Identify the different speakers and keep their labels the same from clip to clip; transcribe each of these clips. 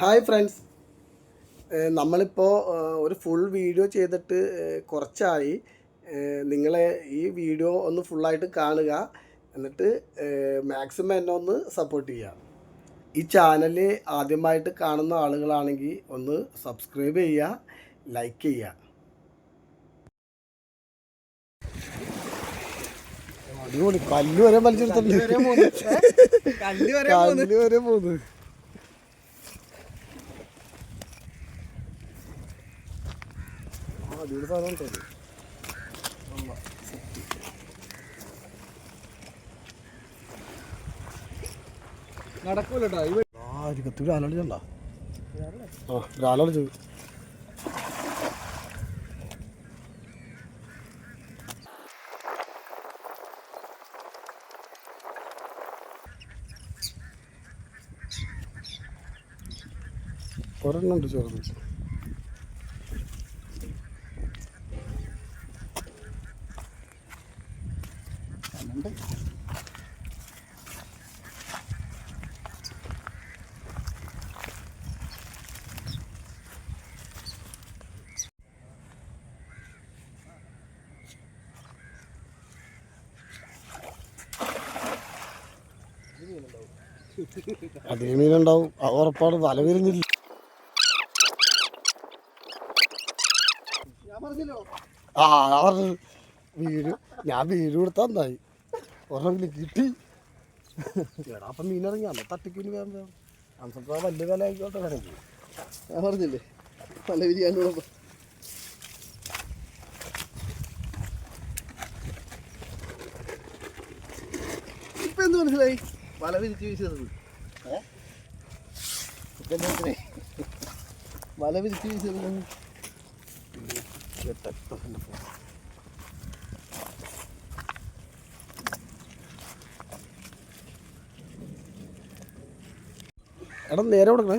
Speaker 1: Hi friends. നമ്മളിപ്പോൾ ഒരു full video ചെയ്തിട്ട് കുറച്ചായി. നിങ്ങളെ ഈ വീഡിയോ ഒന്ന് ഫുള്ളായിട്ട് കാണുക. എന്നിട്ട് മാക്സിമം എന്നെ ഒന്ന് സപ്പോർട്ട് ചെയ്യുക. ഈ ചാനൽ ആദ്യമായിട്ട് കാണുന്ന ആളുകളാണെങ്കിൽ ഒന്ന് സബ്സ്ക്രൈബ് ചെയ്യുക ലൈക്ക് ചെയ്യുക. അടിപൊളി. കല്ല് വരെ
Speaker 2: വരെ
Speaker 1: കല്ല് വരെ പോകുന്നു അടിപൊളി സാധനം കേട്ടോ
Speaker 2: നടക്കൂലട്ടോ ഇവ
Speaker 1: ആ ഒരു കത്തി ഒരാളടിച്ചണ്ട ആ ഒരാളടിച്ചു ഒരെണ്ണം ഉണ്ട് ചെറുത്. അതേ മീനുണ്ടാവും അത് ഉറപ്പാണ്. വല വരുന്നില്ല ആ അവർ വീട് ഞാൻ വീട് കൊടുത്താ എന്തായി ഒരെണ്ണം കിട്ടി. എടാ അപ്പം മീനിറങ്ങി അന്ന് തട്ടിക്കിന് വേണം വേഗം അന്നത്തെ വലിയ വില ആയിക്കോട്ടെ വേണമെങ്കിൽ
Speaker 2: ഞാൻ പറഞ്ഞില്ലേ? പല വിരിയാനുള്ള ഇപ്പൊ എന്ത് മനസ്സിലായി? വല വിരിച്ച് വീശിയത് മനസ്സിലായി വല വിരിച്ച് വീശിയത്
Speaker 1: എടാ നേരെ കൊടുക്കണേ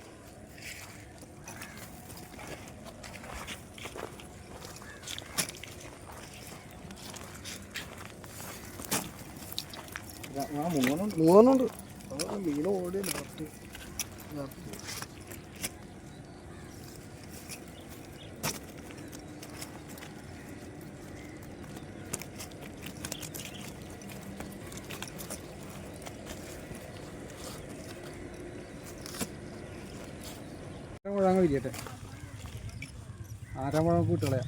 Speaker 2: ആ മൂന്നെണ്ണം
Speaker 1: മീൻ ഓടി ലാസ്റ്റ്
Speaker 2: മുഴങ്ങ വിരിയട്ടെ? ആരാ മുഴങ്ങ കൂട്ടുകളയാ?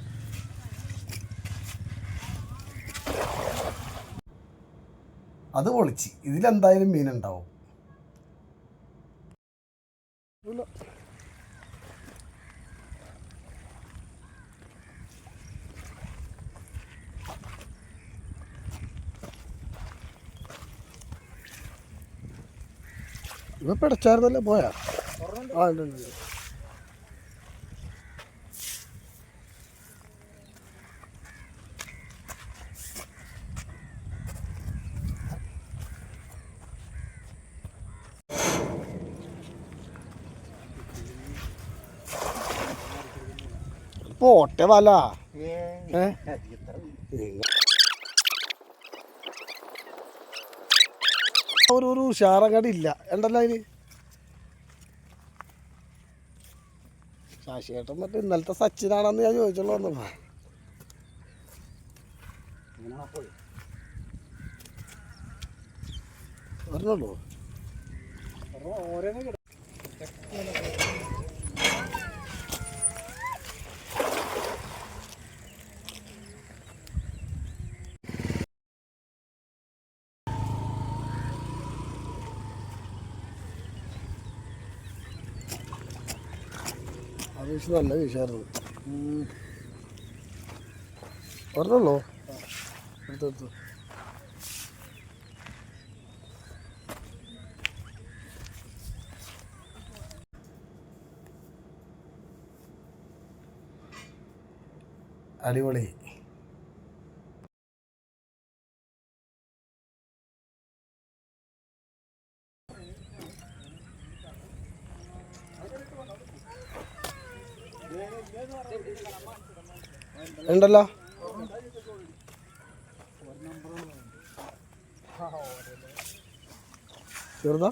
Speaker 1: അത് പൊളിച്ച്. ഇതിലെന്തായാലും മീനുണ്ടാവും. ഇവ പിടച്ചായിരുന്നല്ലേ പോയാ? ആ ഉണ്ട് പോട്ടെ വല? നിങ്ങ- ഒരു ഒരു ഉഷാറങ്ങാടി ഇല്ല ഉണ്ടല്ലോ അതിന്. ശാശിയേട്ടൻ മറ്റേ ഇന്നലത്തെ സച്ചിനാണെന്ന് ഞാൻ ചോദിച്ചുള്ളൂ വന്നപ്പോ പറഞ്ഞോളൂ. അത് ഫിഷ് നല്ല എടുത്തു എടുത്തു. അടിപൊളി. ഉണ്ടല്ലോ. ചെറുതാ?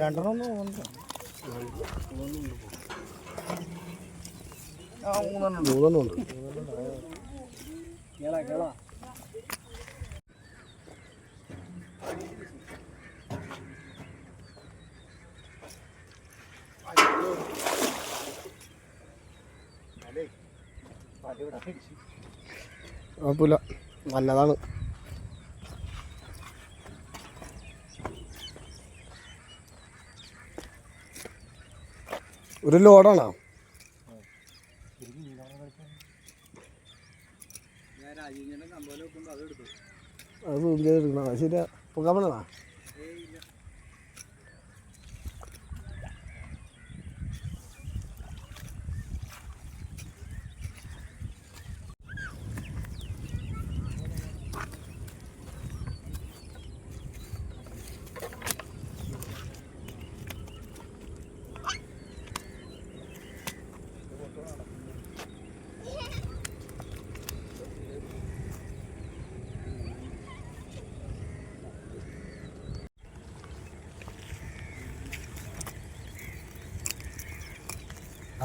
Speaker 2: രണ്ടെണ്ണം ആ മൂന്നെണ്ണം
Speaker 1: ഉണ്ട്. കുഴപ്പമില്ല. നല്ലതാണ്. ഒരു ലോഡാണോ? Zoom ചെയ്തെടുക്കണം അത് ശരിയാ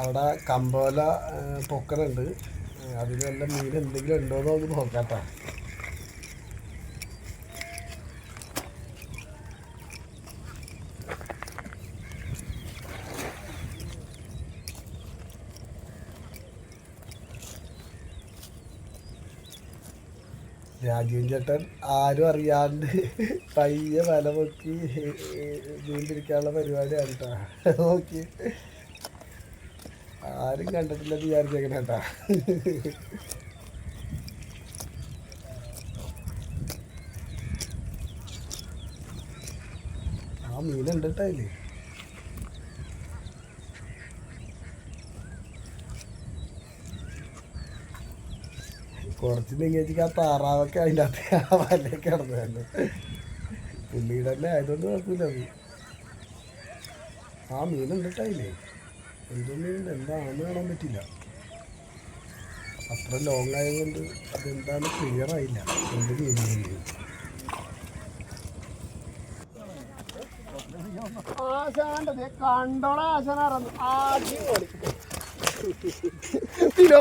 Speaker 1: അവിടെ കമ്പോല പൊക്കലുണ്ട് അതിൽ വല്ല മീൻ എന്തെങ്കിലും ഉണ്ടോ എന്ന് നമുക്ക് നോക്കാട്ടോ. രാജീവൻ ചേട്ടൻ ആരും അറിയാണ്ട് പയ്യെ വല പൊക്കി മീൻ പിടിക്കാനുള്ള പരിപാടിയാണ് കേട്ടോ നോക്കി. ആരും കണ്ടിട്ടില്ലെന്ന് വിചാരിച്ചേക്കണ കേട്ടാ. ആ മീനുണ്ട് കേട്ടോ അതിൽ. കുറച്ച് നീങ്ങിച്ച് ആ താറാവൊക്കെ അതിന്റെ അകത്ത് ആ വലയൊക്കെ കിടന്നു പുള്ളിയുടെ ആയതുകൊണ്ട് കുഴപ്പമില്ല ആ മീനുണ്ട് കേട്ടോ അതിൽ. എന്തോ മീനുണ്ട് എന്താണെന്ന് കാണാൻ പറ്റില്ല. അത്ര ലോങ് ആയതുകൊണ്ട് അതെന്താണ് ക്ലിയർ ആയില്ല. എന്ത് മീനാണ്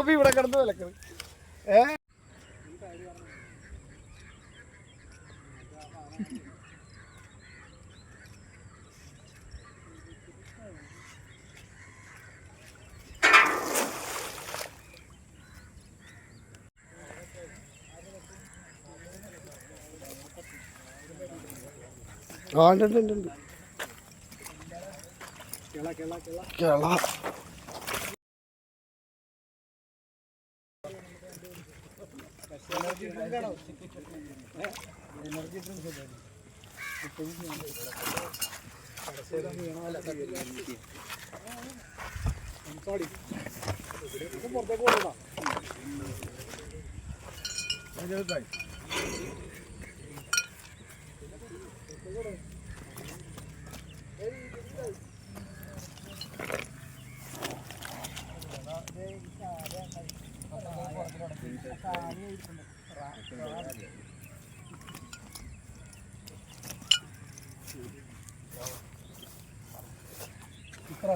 Speaker 1: ഇവിടെ കിടന്ന് വിലക്കുന്നത് ഏ? ആ ഉണ്ട് ഉണ്ട് ഉണ്ട്, ഉണ്ട്. കിള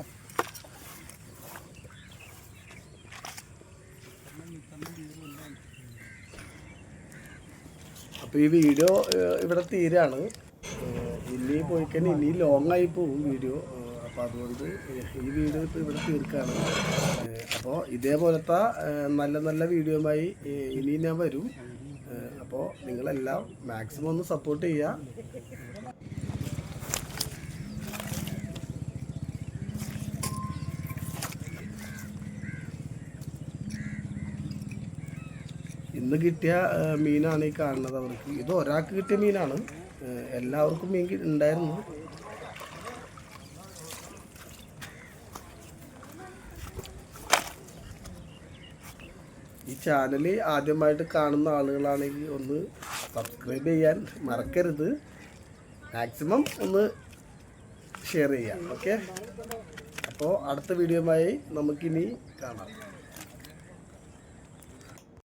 Speaker 1: അപ്പോൾ ഈ വീഡിയോ ഇവിടെ തീരാണ്. ഇനി പോയി കഴിഞ്ഞാൽ ഇനി ലോങ് ആയി പോകും വീഡിയോ അപ്പോൾ അതുകൊണ്ട് ഈ വീഡിയോ ഇപ്പോൾ ഇവിടെ തീർക്കാണ്. അപ്പോൾ ഇതേപോലത്തെ നല്ല നല്ല വീഡിയോയുമായി ഇനി ഞാൻ വരും. അപ്പോൾ നിങ്ങളെല്ലാം മാക്സിമം ഒന്ന് സപ്പോർട്ട് ചെയ്യുക ഇന്ന് കിട്ടിയ മീനാണ് ഈ കാണുന്നത് അവർക്ക്. ഇത് ഒരാൾക്ക് കിട്ടിയ മീനാണ്. എല്ലാവർക്കും മീൻ ഉണ്ടായിരുന്നു. ചാനൽ ആദ്യമായിട്ട് കാണുന്ന ആളുകളാണെങ്കിൽ ഒന്ന് സബ്സ്ക്രൈബ് ചെയ്യാൻ മറക്കരുത്. മാക്സിമം ഒന്ന് ഷെയർ ചെയ്യാം. ഓക്കെ അപ്പോൾ അടുത്ത വീഡിയോയുമായി നമുക്കിനി കാണാം.